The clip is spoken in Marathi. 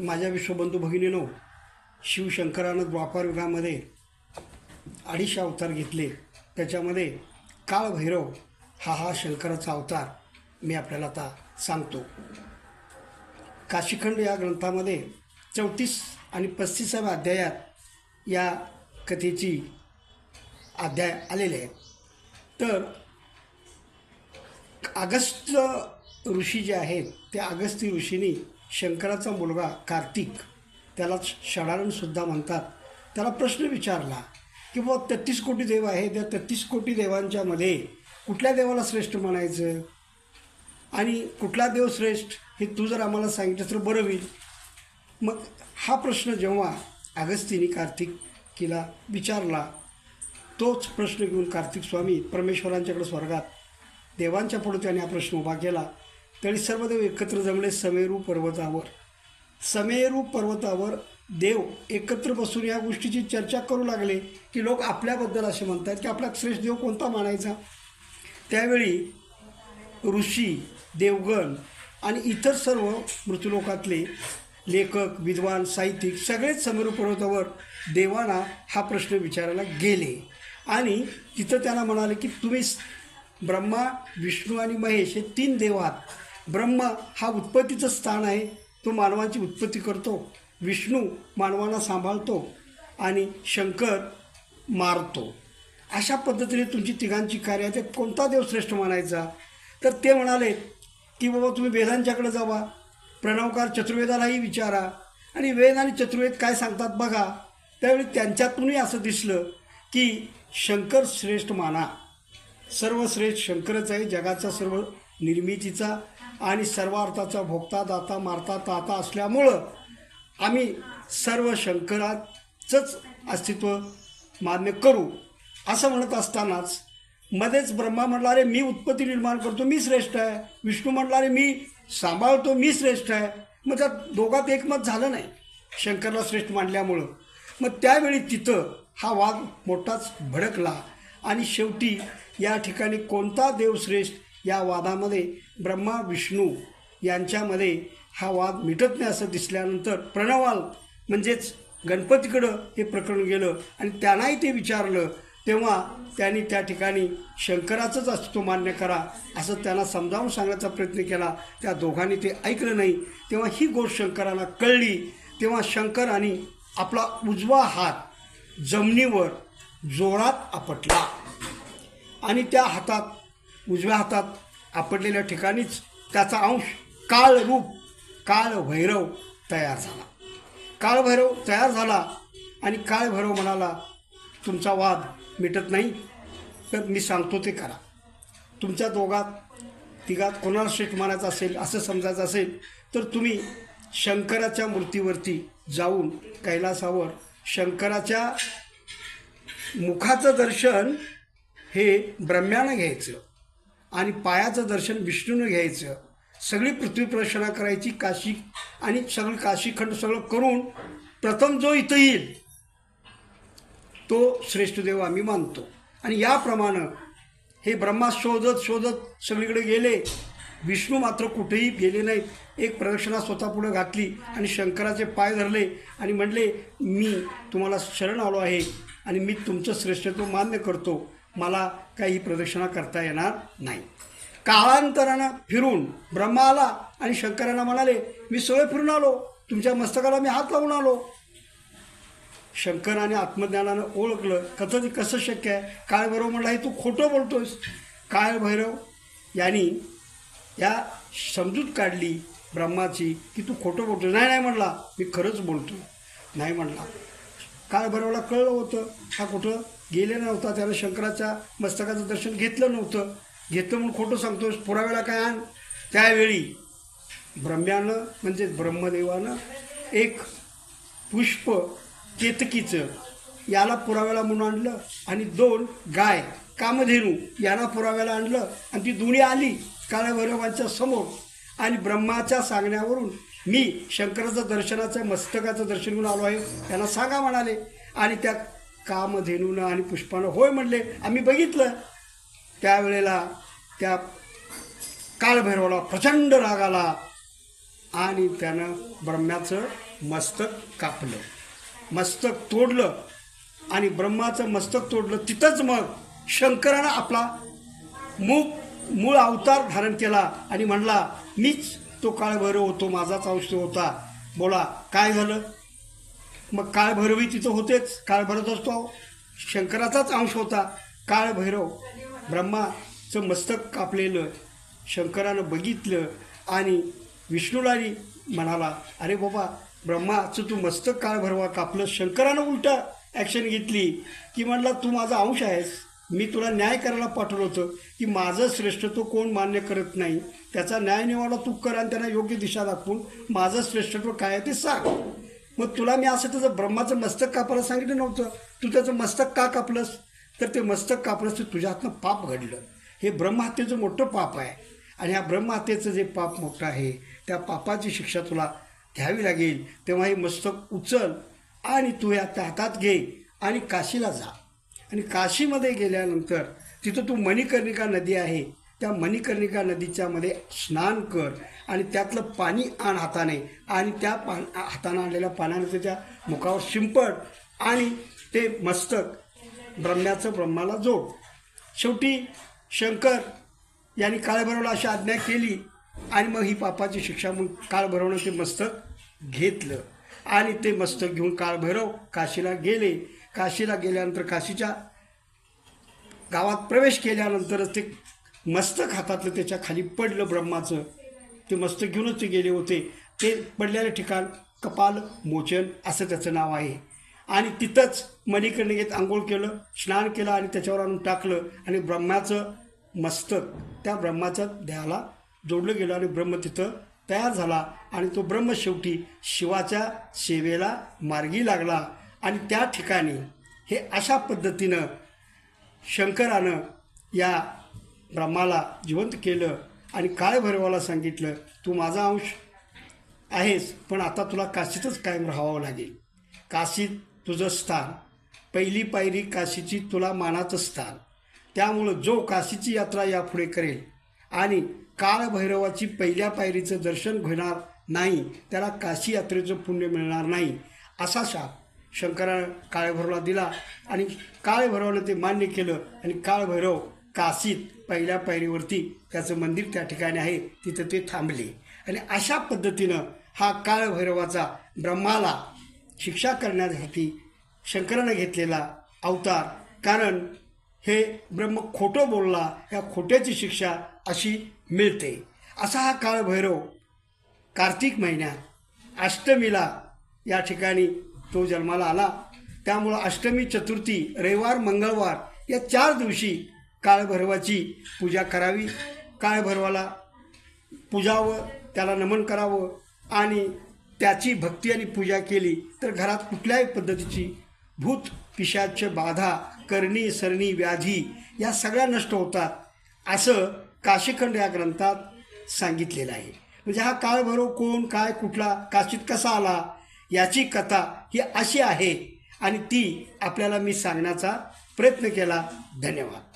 माझ्या विश्वबंधू भगिनीनो शिवशंकरानं द्वापार युगामध्ये अडीचशे अवतार घेतले. त्याच्यामध्ये काळभैरव हा हा शंकराचा अवतार मी आपल्याला आता सांगतो. काशीखंड या ग्रंथामध्ये चौतीस आणि पस्तीसाव्या अध्यायात या कथेची अध्याय आलेले आहेत. तर अगस्त ऋषी जे आहेत त्या अगस्ती ऋषींनी शंकराचा मुलगा कार्तिक त्याला षडारणसुद्धा म्हणतात. त्याला प्रश्न विचारला की बुवा तेहतीस कोटी देव आहे त्या तेहतीस कोटी देवांच्यामध्ये कुठल्या देवाला श्रेष्ठ म्हणायचं? आणि कुठला देव श्रेष्ठ? हे तू जर आम्हाला सांगितलं तर बरं होईल. मग हा प्रश्न जेव्हा अगस्तीने कार्तिकीला विचारला तोच प्रश्न घेऊन कार्तिक स्वामी परमेश्वरांच्याकडे स्वर्गात देवांच्या पुढे त्याने हा प्रश्न उभा केला. तरी सर्वदेव एकत्र जमले समेरू पर्वतावर. समेरू पर्वतावर देव एकत्र बसून या गोष्टीची चर्चा करू लागले की लोक आपल्याबद्दल असे म्हणतात की आपला श्रेष्ठ देव कोणता मानायचा? त्यावेळी ऋषी देवगण आणि इतर सर्व मृत्यूलोकातले लेखक विद्वान साहित्यिक सगळेच समेरू पर्वतावर देवांना हा प्रश्न विचारायला गेले. आणि तिथं त्यांना म्हणाले की तुम्ही ब्रह्मा विष्णू आणि महेश हे तीन देव आहात. ब्रह्मा हा उत्पत्तीचं स्थान आहे. तो मानवाची उत्पत्ती करतो. विष्णू मानवांना सांभाळतो आणि शंकर मारतो. अशा पद्धतीने तुमची तिघांची कार्य आहे. ते कोणता देव श्रेष्ठ मानायचा? तर ते म्हणाले की बाबा तुम्ही वेदांच्याकडे जावा. प्रणवकार चतुर्वेदालाही विचारा. आणि वेद आणि चतुर्वेद काय सांगतात बघा. त्यावेळी त्यांच्यातूनही असं दिसलं की शंकर श्रेष्ठ माना. सर्वश्रेष्ठ शंकरच आहे. जगाचा सर्व निर्मितीचा आणि सर्वार्थाचा भोगता दाता मारता ताता असल्यामुळं आम्ही सर्व शंकराचंच अस्तित्व मान्य करू. असं म्हणत असतानाच मध्येच ब्रह्मा म्हणला अरे मी उत्पत्ती निर्माण करतो मी श्रेष्ठ आहे. विष्णू म्हणला अरे मी सांभाळतो मी श्रेष्ठ आहे. मग त्यात दोघात एकमत झालं नाही. शंकरला श्रेष्ठ मानल्यामुळं. मग त्यावेळी तिथं हा वाद मोठाच भडकला आणि शेवटी या ठिकाणी कोणता देव श्रेष्ठ या वादामध्ये ब्रह्मा विष्णू यांच्यामध्ये हा वाद मिटत नाही असं दिसल्यानंतर प्रणवाल म्हणजेच गणपतीकडं हे प्रकरण गेलं आणि त्यांनाही ते विचारलं. तेव्हा त्यांनी त्या ठिकाणी शंकराचंच अस्तित्व मान्य करा असं त्यांना समजावून सांगण्याचा प्रयत्न केला. त्या दोघांनी ते ऐकलं नाही. तेव्हा ही गोष्ट शंकराला कळली. तेव्हा शंकर आणि आपला उजवा हात जमिनीवर जोरात आपटला. आणि त्या हातात उजव्या हातात आपटलेल्या ठिकाणीच त्याचा अंश काळ रूप काळ भैरव तयार झाला. काळभैरव तयार झाला आणि काळभैरव म्हणाला तुमचा वाद मिटत नाही तर मी सांगतो ते करा. तुमच्या दोघात तिघात कोणाला श्रेष्ठ मानायचं असेल असं समजायचं असेल तर तुम्ही शंकराच्या मूर्तीवरती जाऊन कैलासावर शंकराच्या मुखाचं दर्शन हे ब्रह्म्यानं घ्यायचं. आणि पायाचं दर्शन विष्णूनं घ्यायचं. सगळी पृथ्वी प्रदक्षिणा करायची काशी आणि सगळं काशीखंड सगळं करून प्रथम जो इथं येईल तो श्रेष्ठ देव आम्ही मानतो. आणि याप्रमाणे हे ब्रह्मा शोधत शोधत सगळीकडे गेले. विष्णू मात्र कुठेही गेले नाहीत. एक प्रदक्षिणा स्वतः पुढे घातली आणि शंकराचे पाय धरले आणि म्हटले मी तुम्हाला शरण आलो आहे आणि मी तुमचं श्रेष्ठत्व मान्य करतो. मला काही प्रदक्षिणा करता येणार नाही. काळांतरानं फिरून ब्रह्मा आला आणि शंकरांना म्हणाले मी सोय फिरून आलो. तुमच्या मस्तकाला मी हात लावून आलो. शंकराने आत्मज्ञानानं ओळखलं कसं कसं शक्य आहे? काळभैरव म्हणला हे तू खोटं बोलतोस काळभैरव यांनी या समजूत काढली ब्रह्माची की तू खोटं बोलतो नाही नाही म्हणला. मी खरंच बोलतो नाही म्हणला. काळभैरवला कळलं होतं? हा कुठं? गेलेला नव्हता त्यानं शंकराच्या मस्तकाचं दर्शन घेतलं नव्हतं. घेतलं म्हणून खोटं सांगतोस पुराव्याला काय आण? त्यावेळी ब्रह्म्यानं म्हणजे ब्रह्मदेवानं एक पुष्प केतकीचं याला पुराव्याला म्हणून आणलं आणि दोन गाय कामधेनू याला पुराव्याला आणलं आणि ती दोन्ही आली काळ्या समोर. आणि ब्रह्माच्या सांगण्यावरून मी शंकराचं दर्शनाचं मस्तकाचं दर्शन घेऊन आलो आहे त्यांना सांगा म्हणाले. आणि त्या कामधेनूनं आणि पुष्पानं होय म्हणले. आम्ही बघितलं. त्यावेळेला त्या काळभैरवाला प्रचंड राग आला आणि त्यानं ब्रह्म्याचं मस्तक कापलं. मस्तक तोडलं आणि ब्रह्माचं मस्तक तोडलं. तिथंच मग शंकरानं आपला मूळ मूळ अवतार धारण केला आणि म्हणला मीच तो काळभैरव होतो माझाच अंश होता. बोला काय झालं? मग काळभैरवी तिथं होतेच. काळभैरव असतो शंकराचाच अंश होता. काळभैरव ब्रह्माचं मस्तक कापलेलं शंकरानं बघितलं आणि विष्णूलाही म्हणाला अरे बाबा ब्रह्माचं तू मस्तक काळभैरवा कापलं शंकरानं उलटा ॲक्शन घेतली. की म्हणला तू माझा अंश आहेस. मी तुला न्याय करायला पाठवलं होतं की माझं श्रेष्ठत्व कोण मान्य करत नाही. त्याचा न्याय निवाडा तू कर आणि त्यांना योग्य दिशा दाखवून माझं श्रेष्ठत्व काय आहे ते सांग. मग तुला मी असं त्याचं ब्रह्माचं मस्तक कापायला सांगितलं नव्हतं. तू त्याचं मस्तक का कापलंस? तर ते मस्तक कापलंस तर तुझ्या हातनं पाप घडलं. हे ब्रह्महत्येचं मोठं पाप आहे. आणि ह्या ब्रह्महत्येचं जे पाप मोठं आहे त्या पापाची शिक्षा तुला घ्यावी लागेल. तेव्हा हे मस्तक उचल आणि तू या त्या हातात घे आणि काशीला जा. आणि काशीमध्ये गेल्यानंतर तिथं तू मणिकर्णिका नदी आहे. त्या मणिकर्णिका नदीच्या मध्ये स्नान कर आणि त्यातलं पाणी आण हाताने. आणि त्या पा हाताने आणलेल्या पाण्याने त्याच्या मुखावर शिंपड आणि ते मस्तक ब्रह्म्याचं ब्रह्माला जोड. शेवटी शंकर यांनी काळभैरवला अशी आज्ञा केली आणि मग ही पापाची शिक्षा म्हणून काळभैरवनं ते मस्तक घेतलं. आणि ते मस्तक घेऊन काळभैरव काशीला गेले. काशीला गेल्यानंतर काशीच्या गावात प्रवेश केल्यानंतरच ते मस्तक हातातलं त्याच्याखाली पडलं ब्रह्माचं. ते मस्तक घेऊनच ते गेले होते. ते पडलेलं ठिकाण कपाल मोचन असं त्याचं नाव आहे. आणि तिथंच मणिकर्णिकेत आंघोळ केलं स्नान केलं आणि त्याच्यावर आणून टाकलं आणि ब्रह्माचं मस्तक त्या ब्रह्माच्या देहाला जोडलं गेलं आणि ब्रह्म तिथं तयार झाला आणि तो ब्रह्म शेवटी शिवाच्या सेवेला मार्गी लागला. आणि त्या ठिकाणी हे अशा पद्धतीनं शंकरानं या ब्रह्माला जिवंत केलं आणि काळभैरवाला सांगितलं तू माझा अंश आहेस पण आता तुला काशीतच कायम राहावं लागेल. काशीत तुझं स्थान. पहिली पायरी काशीची तुला मानाचं स्थान. त्यामुळं जो काशीची यात्रा यापुढे करेल आणि काळभैरवाची पहिल्या पायरीचं दर्शन घेणार नाही त्याला काशी यात्रेचं पुण्य मिळणार नाही असा शाप शंकरानं काळभैरवला दिला आणि काळभैरवानं ते मान्य केलं आणि काळभैरव काशीत पहिल्या पायरीवरती त्याचं मंदिर त्या ठिकाणी आहे तिथं ते थांबले. आणि अशा पद्धतीनं हा काळभैरवाचा ब्रह्माला शिक्षा करण्यासाठी शंकरानं घेतलेला अवतार. कारण हे ब्रह्म खोटं बोलला या खोट्याची शिक्षा अशी मिळते. असा हा काळभैरव कार्तिक महिन्यात अष्टमीला या ठिकाणी तो जन्माला आला. त्यामुळं अष्टमी चतुर्थी रविवार मंगळवार या चार दिवशी काळभैरवाची पूजा करावी. काळभैरवाला पूजावं त्याला नमन करावं आणि त्याची भक्ती आणि पूजा केली तर घरात कुठल्याही पद्धतीची भूत पिशाच बाधा करणी सरणी व्याधी या सगळ्या नष्ट होतात असं काशीखंड या ग्रंथात सांगितलेलं आहे. म्हणजे हा काळभैरव कोण काय कुठला काशीत कसा आला याची कथा ही अशी आहे आणि ती आपल्याला मी सांगण्याचा प्रयत्न केला. धन्यवाद.